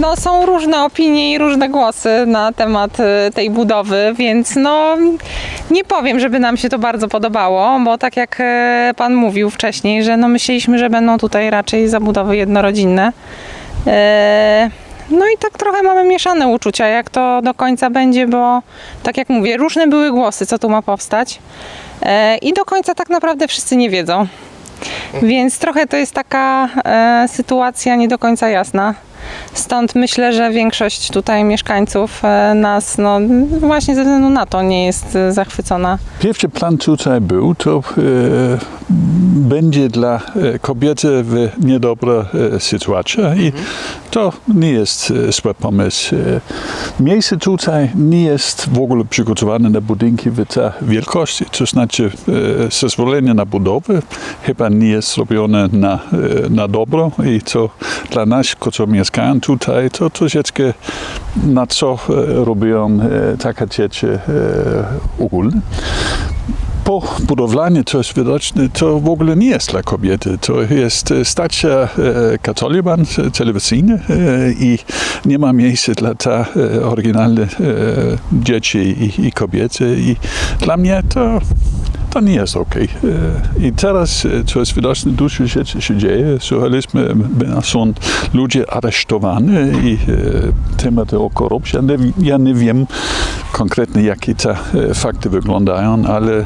no, są różne opinie i różne głosy na temat y, tej budowy, więc no nie powiem, żeby nam się to bardzo podobało, bo tak jak e, pan mówił wcześniej, że no myśleliśmy, że będą tutaj raczej zabudowy jednorodzinne. E, No i tak trochę mamy mieszane uczucia, jak to do końca będzie, bo tak jak mówię, różne były głosy, co tu ma powstać. I do końca tak naprawdę wszyscy nie wiedzą. Więc trochę to jest taka sytuacja nie do końca jasna. Stąd myślę, że większość tutaj mieszkańców e, nas no, właśnie ze względu na to nie jest e, zachwycona. Pierwszy plan tutaj był, to e, będzie dla e, kobiety w niedobra e, sytuacja i to nie jest zły pomysł. Miejsce tutaj nie jest w ogóle przygotowane na budynki w tej wielkości, to znaczy e, zezwolenie na budowę chyba nie jest zrobione na, e, na dobro i to dla nas, którzy mieszkają tutaj, to troszeczkę na co e, robią e, takie dzieci e, ogólne po budowlaniu to jest widoczne, to w ogóle nie jest dla kobiety. To jest e, stacja katoliban telewizyjny i nie ma miejsca dla e, oryginalne dzieci i, i kobiety. I dla mnie to, to nie jest ok. I teraz, e, co jest widoczne, dużo rzeczy się dzieje. Słuchaliśmy, e, są ludzie aresztowani i e, tematy o korupcji. Ja nie, ja nie wiem konkretnie, jakie te e, fakty wyglądają, ale e,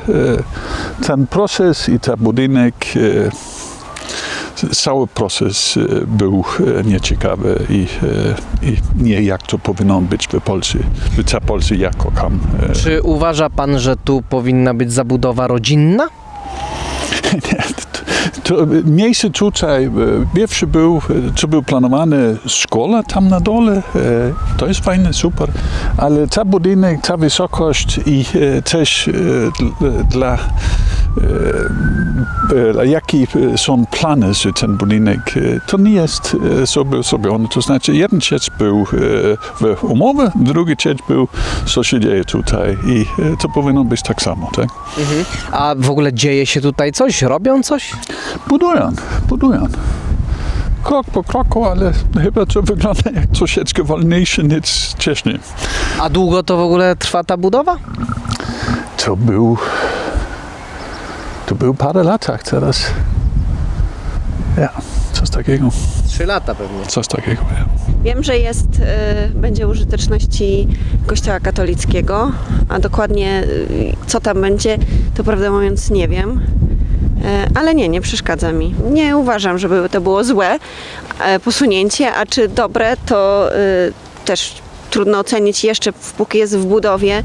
ten proces i ten budynek, e, cały proces e, był e, nieciekawy i, e, i nie jak to powinno być w Polsce, tej Polsce jak kocham. Czy uważa pan, że tu powinna być zabudowa rodzinna? To miejsce tutaj, e, pierwszy był, co był planowane, szkoła tam na dole, e, to jest fajne, super, ale ta budynek, ta wysokość i e, też dl- dla jakie są plany z ten budynek, to nie jest sobie zrobione. To znaczy, jeden część był w umowie, drugi część był, co się dzieje tutaj i to powinno być tak samo, tak? A w ogóle dzieje się tutaj coś? Robią coś? Budują, budują. Krok po kroku, ale chyba to wygląda jak troszeczkę wolniejsze niż wcześniej. A długo to w ogóle trwa ta budowa? To był... To był parę latach teraz. Ja, coś takiego, Trzy lata pewnie. coś takiego. Ja. Wiem, że jest, y, będzie użyteczności Kościoła katolickiego, a dokładnie y, co tam będzie, to prawdę mówiąc nie wiem. E, Ale nie, nie przeszkadza mi. Nie uważam, żeby to było złe e, posunięcie, a czy dobre, to y, też trudno ocenić jeszcze, póki jest w budowie.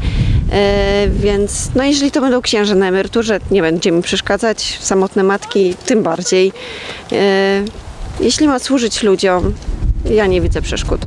E, Więc no jeżeli to będą księże na emeryturze, nie będzie mi przeszkadzać. Samotne matki tym bardziej. E, Jeśli ma służyć ludziom, ja nie widzę przeszkód.